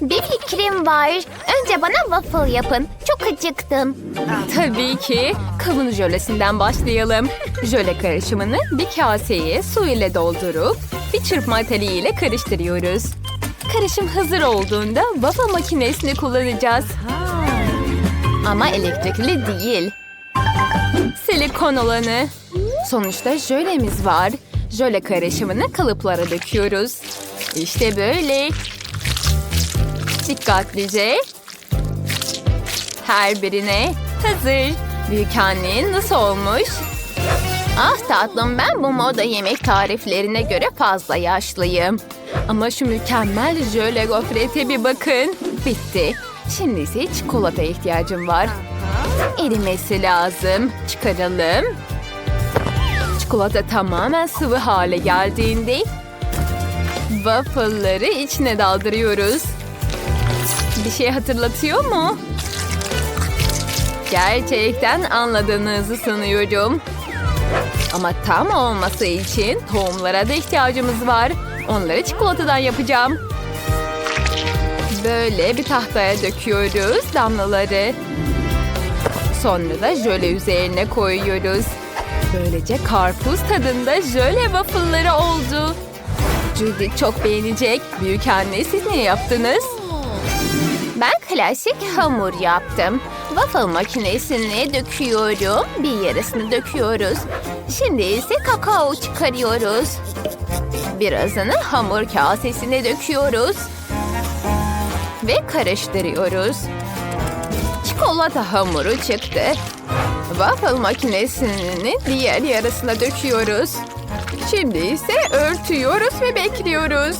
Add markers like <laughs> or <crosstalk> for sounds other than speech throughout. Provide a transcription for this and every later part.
Bir fikrim var. Önce bana waffle yapın. Çok acıktım. Tabii ki. Kavun jölesinden başlayalım. Jöle karışımını bir kaseye su ile doldurup bir çırpma teliyle karıştırıyoruz. Karışım hazır olduğunda waffle makinesini kullanacağız. Ama elektrikli değil. Silikon olanı. Sonuçta jölemiz var. Jöle karışımını kalıplara döküyoruz. İşte böyle. Dikkatlice. Her birine hazır. Büyük annen nasıl olmuş? Ah tatlım ben bu moda yemek tariflerine göre fazla yaşlıyım. Ama şu mükemmel jöle gofrete bir bakın. Bitti. Şimdi ise çikolata ihtiyacım var. Erimesi lazım. Çıkaralım. Çikolata tamamen sıvı hale geldiğinde waffle'ları içine daldırıyoruz. Bir şey hatırlatıyor mu? Gerçekten anladığınızı sanıyorum. Ama tam olması için tohumlara da ihtiyacımız var. Onları çikolatadan yapacağım. Böyle bir tahtaya döküyoruz damlaları. Sonra da jöle üzerine koyuyoruz. Böylece karpuz tadında jöle waffle'ları oldu. Judy çok beğenecek. Büyük anne siz ne yaptınız? Ben klasik hamur yaptım. Waffle makinesine döküyorum. Bir yarısını döküyoruz. Şimdi ise kakao çıkarıyoruz. Birazını hamur kasesine döküyoruz. Ve karıştırıyoruz. Çikolata hamuru çıktı. Waffle makinesinin diğer yarısına döküyoruz. Şimdi ise örtüyoruz ve bekliyoruz.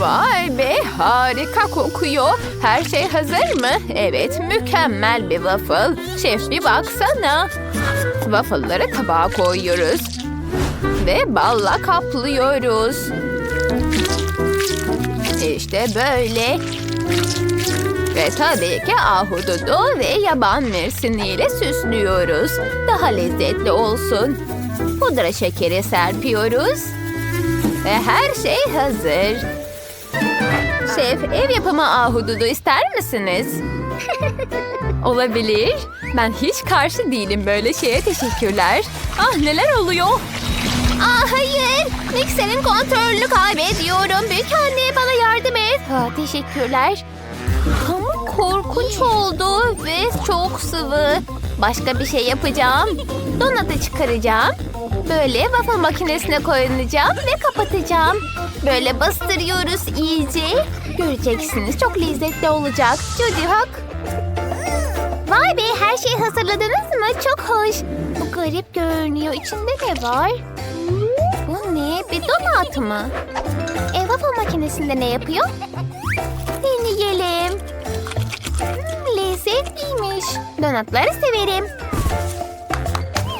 Vay be harika kokuyor. Her şey hazır mı? Evet mükemmel bir waffle. Şef bir baksana. Waffle'ları tabağa koyuyoruz. Ve balla kaplıyoruz. İşte böyle. Ve tabii ki ahududu ve yaban mersiniyle süslüyoruz. Daha lezzetli olsun. Pudra şekeri serpiyoruz. Ve her şey hazır. Şef, ev yapımı ahududu ister misiniz? <laughs> Olabilir. Ben hiç karşı değilim böyle şeye teşekkürler. Ah neler oluyor? Aa hayır. Mikserin kontrolünü kaybediyorum. Büyük anne bana yardım et. Ha, teşekkürler. Hamur korkunç oldu ve çok sıvı. Başka bir şey yapacağım. Donatı çıkaracağım. Böyle waffle makinesine koyacağım ve kapatacağım. Böyle bastırıyoruz iyice. Göreceksiniz çok lezzetli olacak. Hak. Vay be her şeyi hazırladınız mı? Çok hoş. Bu garip görünüyor. İçinde ne var? Bu ne? Bir donat mı? E, waffle makinesinde ne yapıyor? Deneyelim. Hmm, lezzetliymiş. Donatları severim.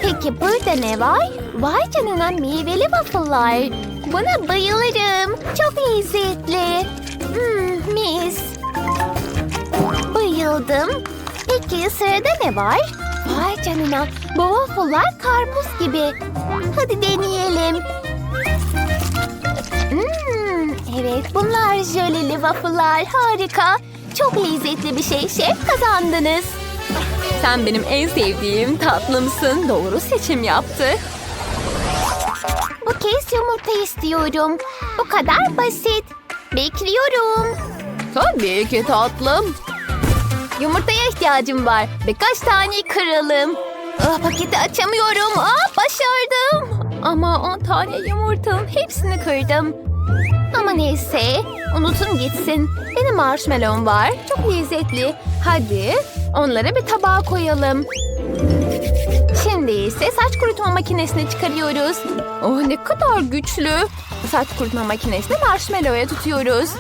Peki burada ne var? Vay canına meyveli waffle'lar. Buna bayılırım. Çok lezzetli. Hmm, mis. Bayıldım. Peki sırada ne var? Vay canına. Bu waffle'lar karpuz gibi. Hadi deneyelim. Hmm, evet bunlar jöleli waffle'lar. Harika. Çok lezzetli bir şey. Şef kazandınız. Sen benim en sevdiğim tatlımsın. Doğru seçim yaptı. Bu kez yumurta istiyorum. Bu kadar basit. Bekliyorum. Tabii ki tatlım. Yumurtaya ihtiyacım var. Birkaç tane kıralım. Ah, paketi açamıyorum. Ah, başardım. Ama 10 tane yumurtanın hepsini kırdım. Ama neyse. Unutun gitsin. Benim marshmallow'um var. Çok lezzetli. Hadi onları bir tabağa koyalım. Şimdi ise saç kurutma makinesini çıkarıyoruz. Oh ne kadar güçlü. Saç kurutma makinesini marshmallow'a tutuyoruz.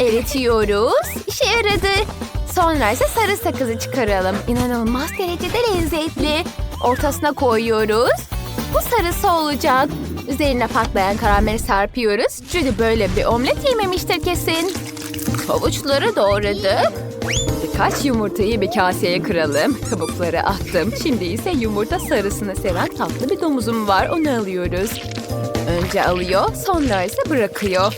Eritiyoruz. İşe yaradı. Sonra ise sarı sakızı çıkaralım. İnanılmaz derecede lezzetli. Ortasına koyuyoruz. Bu sarısı olacak. Üzerine patlayan karameli serpiyoruz. Judy böyle bir omlet yememiştir kesin. Havuçları doğradık. Birkaç yumurtayı bir kaseye kıralım. Kabukları attım. Şimdi ise yumurta sarısını seven tatlı bir domuzum var. Onu alıyoruz. Önce alıyor, sonra ise bırakıyor.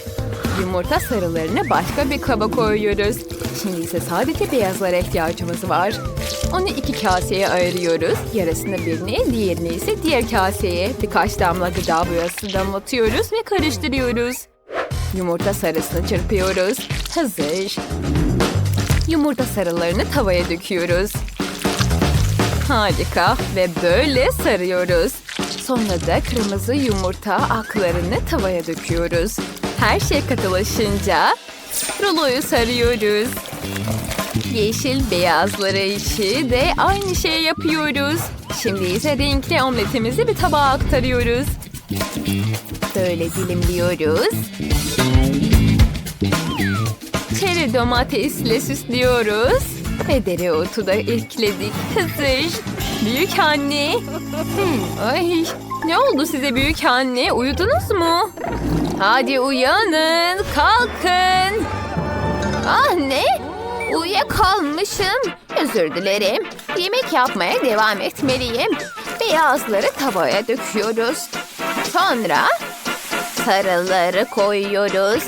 Yumurta sarılarını başka bir kaba koyuyoruz. Şimdi ise sadece beyazlara ihtiyacımız var. Onu iki kaseye ayırıyoruz. Yarısını birine, diğerini ise diğer kaseye. Birkaç damla gıda boyası damlatıyoruz ve karıştırıyoruz. Yumurta sarısını çırpıyoruz. Hazır. Yumurta sarılarını tavaya döküyoruz. Harika ve böyle sarıyoruz. Sonra da kırmızı yumurta aklarını tavaya döküyoruz. Her şey katılaşınca ruloyu sarıyoruz. Yeşil beyazları içi de aynı şeyi yapıyoruz. Şimdi ise renkli omletimizi bir tabağa aktarıyoruz. Böyle dilimliyoruz. Domatesle süslüyoruz. Ve dereotu da ekledik. Hazır. Büyük anne. Hmm, ay, ne oldu size büyük anne? Uyudunuz mu? Hadi uyanın, kalkın. Ah ne? Uyuyakalmışım. Özür dilerim. Yemek yapmaya devam etmeliyim. Beyazları tavaya döküyoruz. Sonra sarıları koyuyoruz.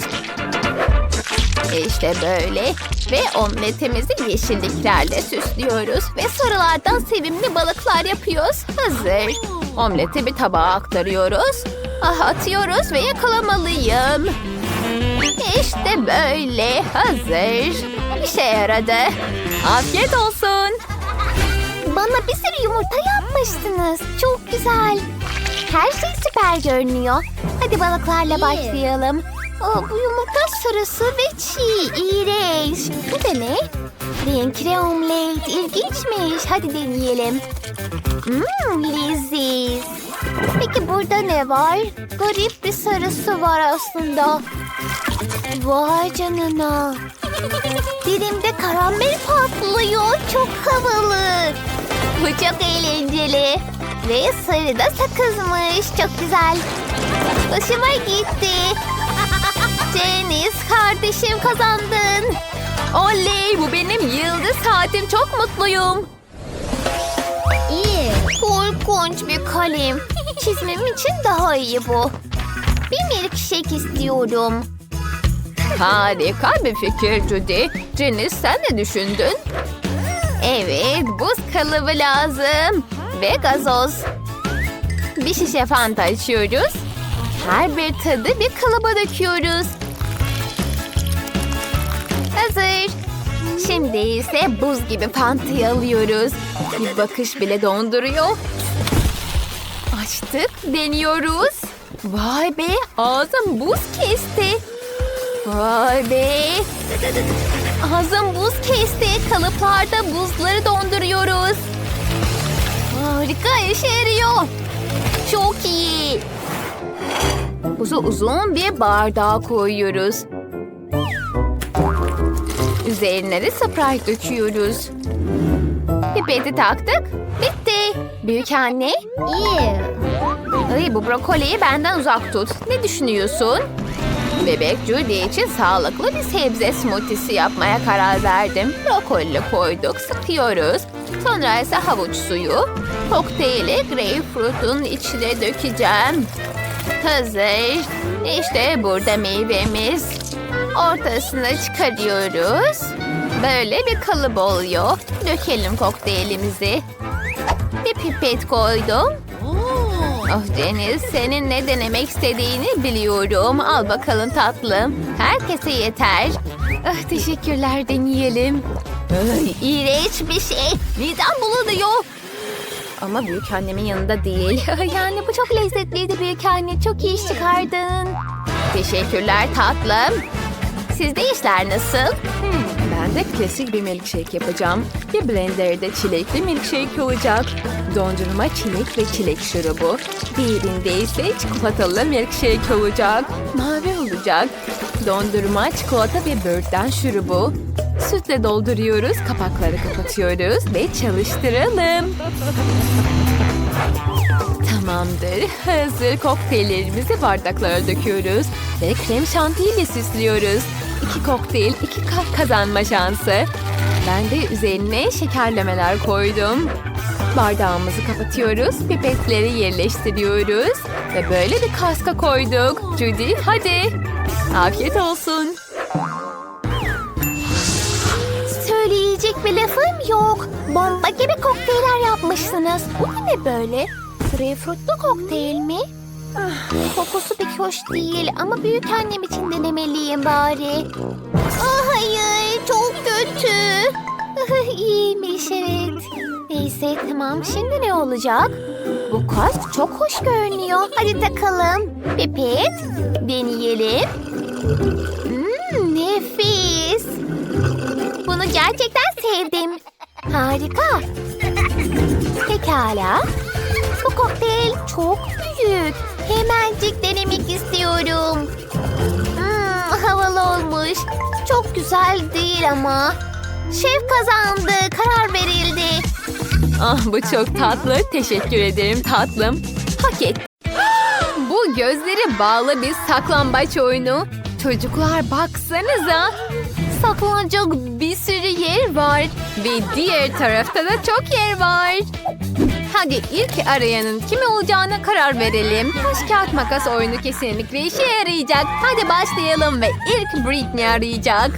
İşte böyle. Ve omletimizi yeşilliklerle süslüyoruz. Ve sarılardan sevimli balıklar yapıyoruz. Hazır. Omleti bir tabağa aktarıyoruz. Ah atıyoruz ve yakalamalıyım. İşte böyle. Hazır. İşe yaradı. Afiyet olsun. Bana bir sürü yumurta yapmıştınız. Çok güzel. Her şey süper görünüyor. Hadi balıklarla başlayalım. Aa, bu yumurta sarısı ve çiğ. İğrenç. Bu da ne? Renkli omlet. İlginçmiş. Hadi deneyelim. Mmm leziz. Peki burada ne var? Garip bir sarısı var aslında. Vay canına. Dilimde karamel patlıyor. Çok havalı. Bu çok eğlenceli. Ve sarı da sakızmış. Çok güzel. Hoşuma gitti. Deniz kardeşim kazandın. Oley bu benim yıldız saatim. Çok mutluyum. İyi. Korkunç bir kalem. Çizmem için daha iyi bu. Bir milkshake istiyorum. Harika bir fikir Judy. Janice sen ne düşündün? Evet buz kalıbı lazım. Ve gazoz. Bir şişe fanta açıyoruz. Her bir tadı bir kalıba döküyoruz. Hazır. Şimdi ise buz gibi fantayı alıyoruz. Bir bakış bile donduruyor. Açtık, deniyoruz. Vay be, ağzım buz kesti. Vay be. Ağzım buz kesti. Kalıplarda buzları donduruyoruz. Harika işe yarıyor. Çok iyi. Buzu uzun bir bardağa koyuyoruz. Üzerine de Sprite döküyoruz. Pipeti taktık. Bitti. Büyük anne. İyi. Ay, bu brokoliyi benden uzak tut. Ne düşünüyorsun? Bebek Judy için sağlıklı bir sebze smoothie'si yapmaya karar verdim. Brokoli koyduk, sıkıyoruz. Sonra ise havuç suyu. Kokteyli greyfurtun içine dökeceğim. Hazır. İşte burada meyvemiz. Ortasına çıkarıyoruz. Böyle bir kalıp oluyor. Dökelim kokteylimizi. Bir pipet koydum. Oh Deniz, senin ne denemek istediğini biliyorum. Al bakalım tatlım. Herkese yeter. Ah, teşekkürler, deneyelim. Ay, iğrenç bir şey. Midem bulunuyor. Ama büyük annemin yanında değil. <laughs> Yani bu çok lezzetliydi büyük anne. Çok iyi iş çıkardın. Teşekkürler tatlım. Sizde işler nasıl? Ben de klasik bir milkshake yapacağım. Bir blenderde çilekli milkshake olacak. Dondurma çilek ve çilek şurubu. Diğerinde ise çikolatalı milkshake olacak. Mavi olacak. Dondurma, çikolata ve böğürtlen şurubu. Sütle dolduruyoruz, kapakları kapatıyoruz ve çalıştıralım. Tamamdır. Hazır kokteyllerimizi bardaklara döküyoruz ve krem şantiyle süslüyoruz. İki kokteyl, iki kalp kazanma şansı. Ben de üzerine şekerlemeler koydum. Bardağımızı kapatıyoruz, pipetleri yerleştiriyoruz ve böyle bir kaska koyduk. Judy hadi. Afiyet olsun. Söyleyecek bir lafım yok. Bomba gibi kokteyller yapmışsınız. Bu ne böyle? Greyfurtlu kokteyl mi? Kokusu pek hoş değil ama büyük annem için denemeliyim bari. Ah hayır çok kötü. İyiymiş evet. Neyse tamam şimdi ne olacak? Bu kask çok hoş görünüyor. Hadi takalım. Pipet deneyelim. Hmm, nefis. Bunu gerçekten sevdim. Harika. Pekala. Bu kokteyl çok büyük. Hemencik denemek istiyorum. Hmm, havalı olmuş. Çok güzel değil ama. Şef kazandı. Karar verildi. Ah bu çok tatlı. Teşekkür ederim tatlım. Hak et. <gasps> Bu gözleri bağlı bir saklambaç oyunu. Çocuklar baksanıza. Saklanacak bir sürü yer var. Ve diğer tarafta da çok yer var. Hadi ilk arayanın kim olacağına karar verelim. Taş kağıt makas oyunu kesinlikle işe yarayacak. Hadi başlayalım ve ilk Britney arayacak.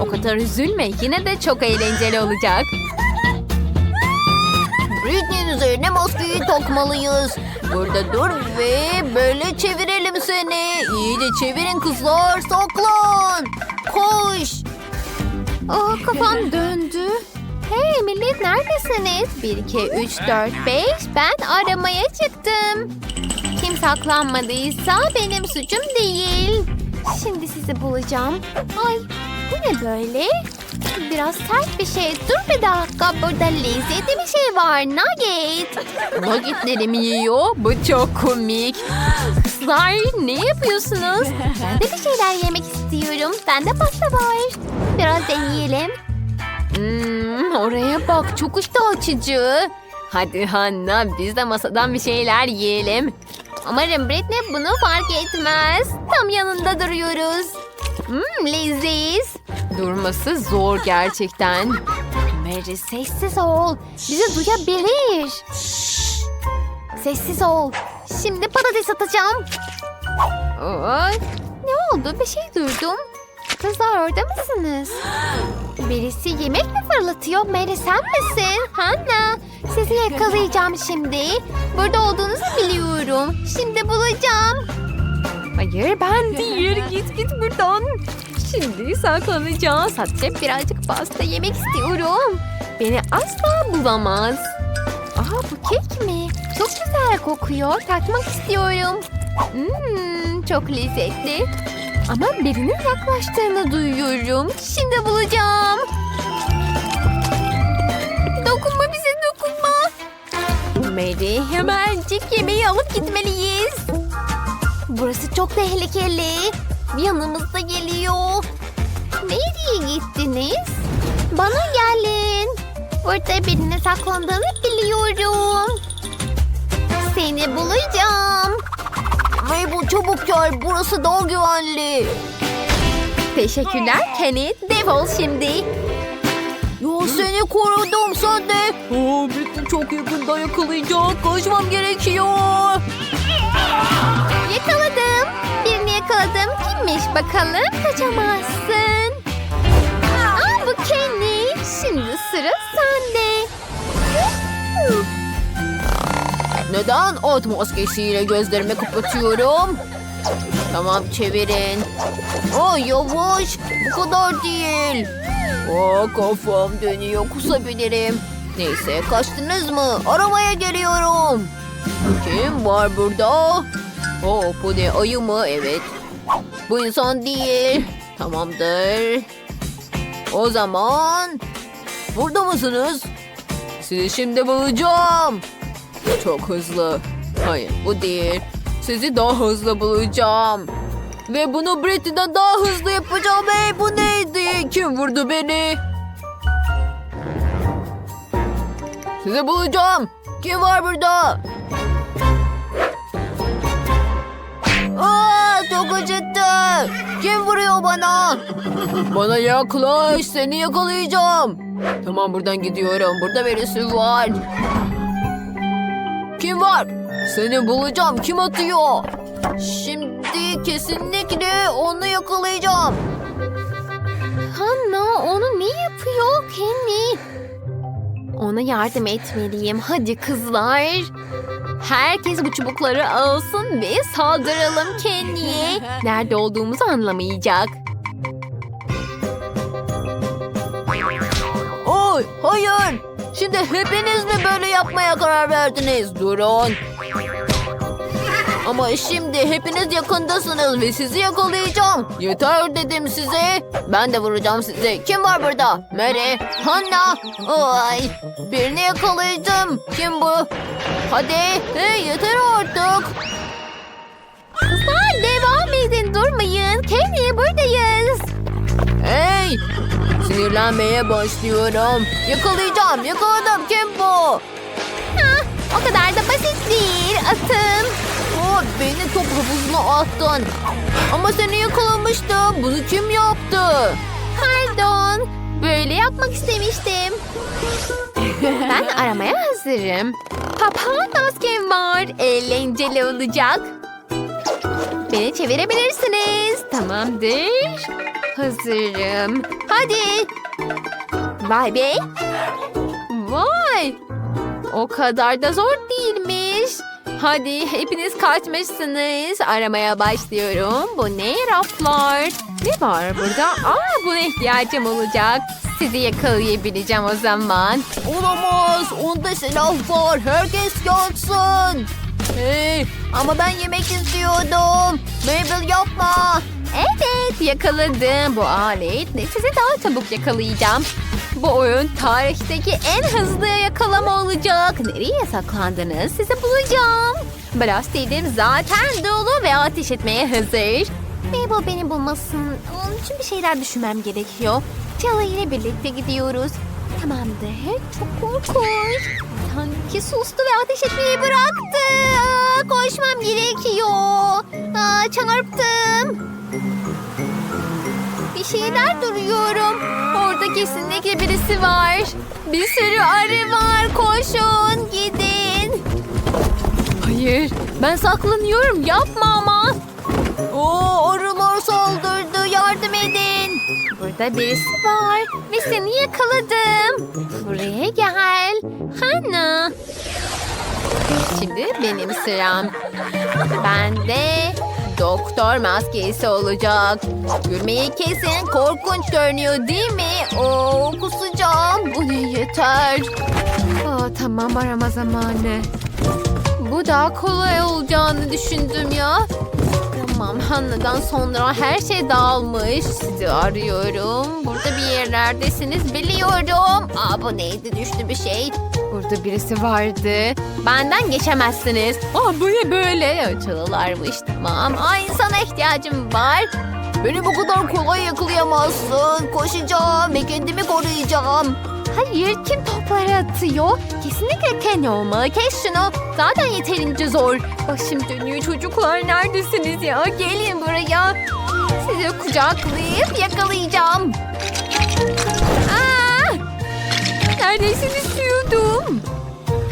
O kadar üzülme yine de çok eğlenceli olacak. Britney'in üzerine maskeyi takmalıyız. Burada dur ve böyle çevirelim seni. İyice çevirin kızlar. Saklan. Koş. Aa kafam döndü. Hey millet neredesiniz? 1, 2, 3, 4, 5. Ben aramaya çıktım. Kim saklanmadıysa benim suçum değil. Şimdi sizi bulacağım. Ay bu ne böyle? Biraz sert bir şey. Dur bir dakika. Burada lezzetli bir şey var. Nugget. Nuggetlerimi yiyor. Bu çok komik. Kızlar ne yapıyorsunuz? Ben de bir şeyler yemek istiyorum. Bende pasta var. Biraz deneyelim. Hmm, oraya bak çok iştah açıcı. Hadi Hanna biz de masadan bir şeyler yiyelim. Umarım Britney bunu fark etmez. Tam yanında duruyoruz. Hmm, leziz. Durması zor gerçekten. Mary sessiz ol. Bizi duyabilir. Sessiz ol. Şimdi patates atacağım. Aa, Ne oldu? Bir şey duydum. Kızlar orada mısınız? Birisi yemek mi fırlatıyor? Mary sen misin? Hanna. Sizi yakalayacağım şimdi. Burada olduğunuzu biliyorum. Şimdi bulacağım. hayır ben değil <laughs> git git buradan. Şimdi saklanacağız. Sadece birazcık pasta yemek istiyorum. Beni asla bulamaz. Aa bu kek mi? Çok güzel kokuyor. Tatmak istiyorum. Hmm, çok lezzetli. Ama birinin yaklaştığını duyuyorum. Şimdi bulacağım. Dokunma bize dokunma. Mary hemencik yemeği alıp gitmeliyiz. Burası çok tehlikeli. Yanımızda geliyor. Nereye gittiniz? Bana gelin. Burada birine saklandığını biliyorum. Seni bulacağım. Mabel çabuk gel. Burası daha güvenli. Teşekkürler Kenny. Defol şimdi. Ya seni korudum sen de. Aa, Britney çok yakında yakalayacak. Kaçmam gerekiyor. Yakaladım. Birini yakaladım. Kimmiş bakalım? Kaçamazsın. Aa, bu Kenny. Şimdi sıra Neden at maskesiyle gözlerimi kapatıyorum? Tamam çevirin. Aa, yavaş. Bu kadar değil. Aa, kafam dönüyor kusabilirim. Neyse kaçtınız mı? Aramaya geliyorum. Kim var burada? Oh bu ne ayı mı? Evet. Bu insan değil. Tamamdır. O zaman burada mısınız? Sizi şimdi bulacağım. Çok hızlı. Hayır bu değil. Sizi daha hızlı bulacağım. Ve bunu Britney'den daha hızlı yapacağım. Hey bu neydi? Kim vurdu beni? Sizi bulacağım. Kim var burada? Aa, çok acıttı. Kim vuruyor bana? Bana yaklaş. Seni yakalayacağım. Tamam buradan gidiyorum. Burada birisi var. Kim var? Seni bulacağım. Kim atıyor? Şimdi kesinlikle onu yakalayacağım. Hanna onu ne yapıyor Kenny? Ona yardım etmeliyim. Hadi kızlar. Herkes bu çubukları alsın ve saldıralım Kenny'ye. <laughs> Nerede olduğumuzu anlamayacak. Oy hayır. Şimdi hepiniz mi böyle yapmaya karar verdiniz? Durun. Ama şimdi hepiniz yakındasınız ve sizi yakalayacağım. Yeter dedim size. Ben de vuracağım sizi. Kim var burada? Mary, Hannah. Ay, birini yakalayacağım. Kim bu? Hadi, hey, yeter artık. Kızlar devam edin durmayın. Kenny buradayız. Hey, sinirlenmeye başlıyorum. Yakalayacağım, yakaladım. Kim bu? Hah, o kadar da basit değil. Atın. Aa, beni top havuzuna attın. Ama seni yakalamıştım. Bunu kim yaptı? Pardon. Böyle yapmak istemiştim. ben aramaya hazırım. Papağan maskem var. Eğlenceli olacak. Beni çevirebilirsiniz. Tamamdır. Hazırım. Hadi. Vay be. Vay. O kadar da zor değilmiş. Hadi hepiniz kaçmışsınız. Aramaya başlıyorum. Bu ne raflar? Ne var burada? Aa buna ihtiyacım olacak. Sizi yakalayabileceğim o zaman. Olamaz. Onda silah var. Herkes yansın. Hey, ama ben yemek istiyordum. Mabel yapma. Evet yakaladım. Bu aletle sizi daha çabuk yakalayacağım. Bu oyun tarihteki en hızlı yakalama olacak. Nereye saklandınız? Sizi bulacağım. Blaster'im zaten dolu ve ateş etmeye hazır. Mabel beni bulmasın. Onun için bir şeyler düşünmem gerekiyor. Çala ile birlikte gidiyoruz. Tamamdır. Çok korkunç. Sanki sustu ve ateş etmeyi bıraktı. Aa, koşmam gerekiyor. Aa, çarptım. Bir şeyler duruyorum. Orada kesinlikle birisi var. Bir sürü arı var. Koşun gidin. Hayır ben saklanıyorum yapma ama. Oo, arılar saldırdı. Yardım edin. Burada birisi var ve seni yakaladım. Buraya gel. Şimdi benim sıram. Ben de doktor maskesi olacak. Gülmeyi kesin korkunç görünüyor değil mi? Oo, kusacağım. Bu ne yeter. Aa, tamam arama zamanı. Bu daha kolay olacağını düşündüm ya. Tamam Hanna'dan sonra her şey dağılmış. Sizi arıyorum. Burada bir yerlerdesiniz biliyorum. Aa bu neydi düştü bir şey. Burada birisi vardı. Benden geçemezsiniz. Aa bu ne böyle? Çalılarmış tamam. Aa insana ihtiyacım var. Beni bu kadar kolay yakalayamazsın. Koşacağım ve kendimi koruyacağım. Hayır kim topları atıyor? Kesinlikle Ken olmalı. Kes şunu. Zaten yeterince zor. Başım dönüyor çocuklar. Neredesiniz ya? Gelin buraya. Sizi kucaklayıp yakalayacağım. Neredeyse düşüyordum.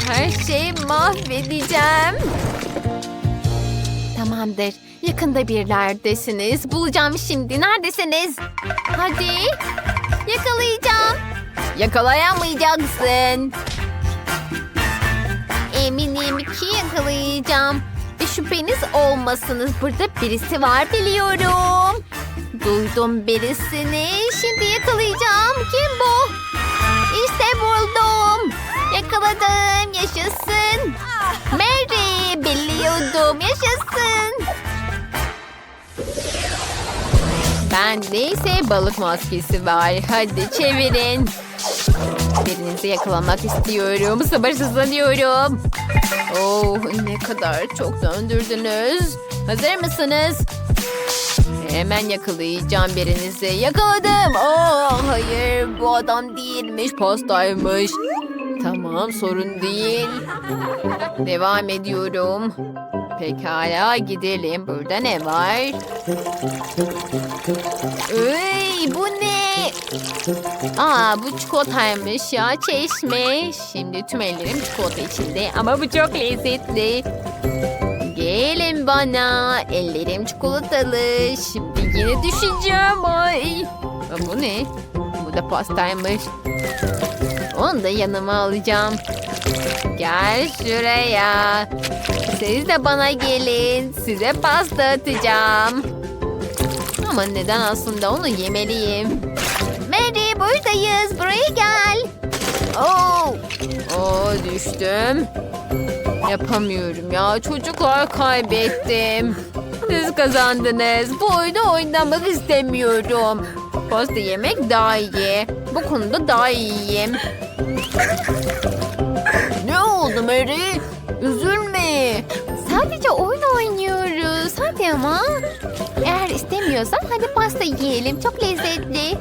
Her şeyi mahvedeceğim. Tamamdır. Yakında birlerdesiniz. Bulacağım şimdi. Neredesiniz? Hadi. Yakalayacağım. Yakalayamayacaksın. Eminim ki yakalayacağım. Bir şüpheniz olmasınız. Burada birisi var biliyorum. Duydum birisini. Şimdi yakalayacağım. Kim bu? İşte buldum. Yakaladım. Yaşasın. Mary biliyordum. Yaşasın. Bende ise balık maskesi var. Hadi çevirin. Birinizi yakalamak istiyorum. Sabırsızlanıyorum. Oh ne kadar çok döndürdünüz. Hazır mısınız? Hemen yakalayacağım birinizi. Yakaladım. Oh hayır bu adam değilmiş pastaymış. Tamam sorun değil. Devam ediyorum. Pekala gidelim. Burada ne var? Ey bu ne? Aa bu çikolataymış ya çeşme. Şimdi tüm ellerim çikolata içinde ama bu çok lezzetli. Gelin bana. Ellerim çikolatalı. Şimdi yine düşeceğim. Ay. Bu ne? Bu da pastaymış. Onu da yanıma alacağım. Gel şuraya. Siz de bana gelin. Size pasta atacağım. Ama neden aslında onu yemeliyim? Mary buradayız. Buraya gel. Oh. Oo düştüm. Yapamıyorum ya. Çocuklar kaybettim. Siz kazandınız. Bu oyunu oynamak istemiyorum. Pasta yemek daha iyi. Bu konuda daha iyiyim. ne oldu Mary? Üzülme. Sadece oyun oynuyoruz. Hadi ama. Eğer istemiyorsan hadi pasta yiyelim. Çok lezzetli.